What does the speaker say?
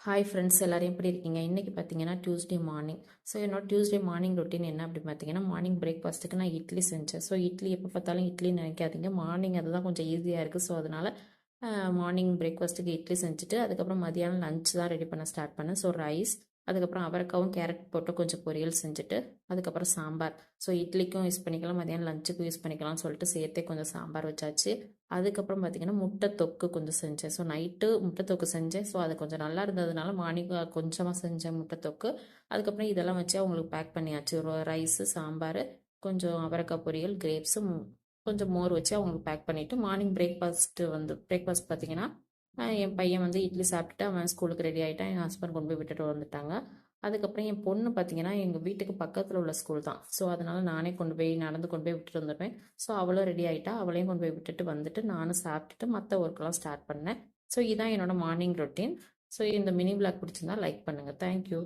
Hi friends எல்லோரும் எப்படி இருக்கீங்க? இன்றைக்கி பார்த்தீங்கன்னா டியூஸ்டே மார்னிங் ஸோ என்னோட டியூஸ்டே மார்னிங் ரொட்டீன் என்ன அப்படி பார்த்தீங்கன்னா மார்னிங் பிரேக்ஃபாஸ்ட்டுக்கு நான் இட்லி செஞ்சேன். ஸோ இட்லி எப்போ பார்த்தாலும் இட்லி நினைக்காதீங்க. மார்னிங் அதுதான் கொஞ்சம் ஈஸியாக இருக்குது ஸோ அதனால் மார்னிங் பிரேக்ஃபாஸ்ட்டுக்கு இட்லி செஞ்சுட்டு அதுக்கப்புறம் மதியானம் லஞ்ச் தான் ரெடி பண்ண ஸ்டார்ட் பண்ணேன். ஸோ ரைஸ் அதுக்கப்புறம் அவரைக்காவும் கேரட் போட்டு கொஞ்சம் பொரியல் செஞ்சுட்டு அதுக்கப்புறம் சாம்பார். ஸோ இட்லிக்கும் யூஸ் பண்ணிக்கலாம் மதியானம் லஞ்சுக்கும் யூஸ் பண்ணிக்கலாம்னு சொல்லிட்டு சேர்த்தே கொஞ்சம் சாம்பார் வச்சாச்சு. அதுக்கப்புறம் பார்த்தீங்கன்னா முட்டை தொக்கு கொஞ்சம் செஞ்சேன். ஸோ நைட்டு முட்டை தொக்கு செஞ்சேன். ஸோ அது கொஞ்சம் நல்லா இருந்ததுனால மார்னிங் கொஞ்சமாக செஞ்சேன் முட்டை தொக்கு. அதுக்கப்புறம் இதெல்லாம் வச்சு அவங்களுக்கு பேக் பண்ணியாச்சு. ரைஸு சாம்பார் கொஞ்சம் அவரைக்காய் பொரியல் கிரேப்ஸும் கொஞ்சம் மோர் வச்சு அவங்களுக்கு பேக் பண்ணிவிட்டு மார்னிங் பிரேக்ஃபாஸ்ட்டு வந்து பிரேக்ஃபாஸ்ட் பார்த்தீங்கன்னா என் பையன் வந்து இட்லி சாப்பிட்டுட்டு அவன் ஸ்கூலுக்கு ரெடி ஆகிட்டான் என் ஹஸ்பண்ட் கொண்டு போய் விட்டுட்டு வந்துட்டாங்க. அதுக்கப்புறம் என் பொண்ணு பார்த்தீங்கன்னா எங்கள் வீட்டுக்கு பக்கத்தில் உள்ள ஸ்கூல் தான். ஸோ அதனால் நானே கொண்டு போய் நடந்து கொண்டு போய் விட்டுட்டு வந்துடுவேன் ஸோ அவளும் ரெடி ஆகிட்டா அவளையும் கொண்டு போய் விட்டுட்டு வந்துட்டு நானும் சாப்பிட்டுட்டு மற்ற ஒர்க்கெலாம் ஸ்டார்ட் பண்ணேன். ஸோ இதான் என்னோட மார்னிங் ரொட்டீன் ஸோ இந்த மினி பிளாக் பிடிச்சிருந்தா லைக் பண்ணுங்கள் தேங்க்யூ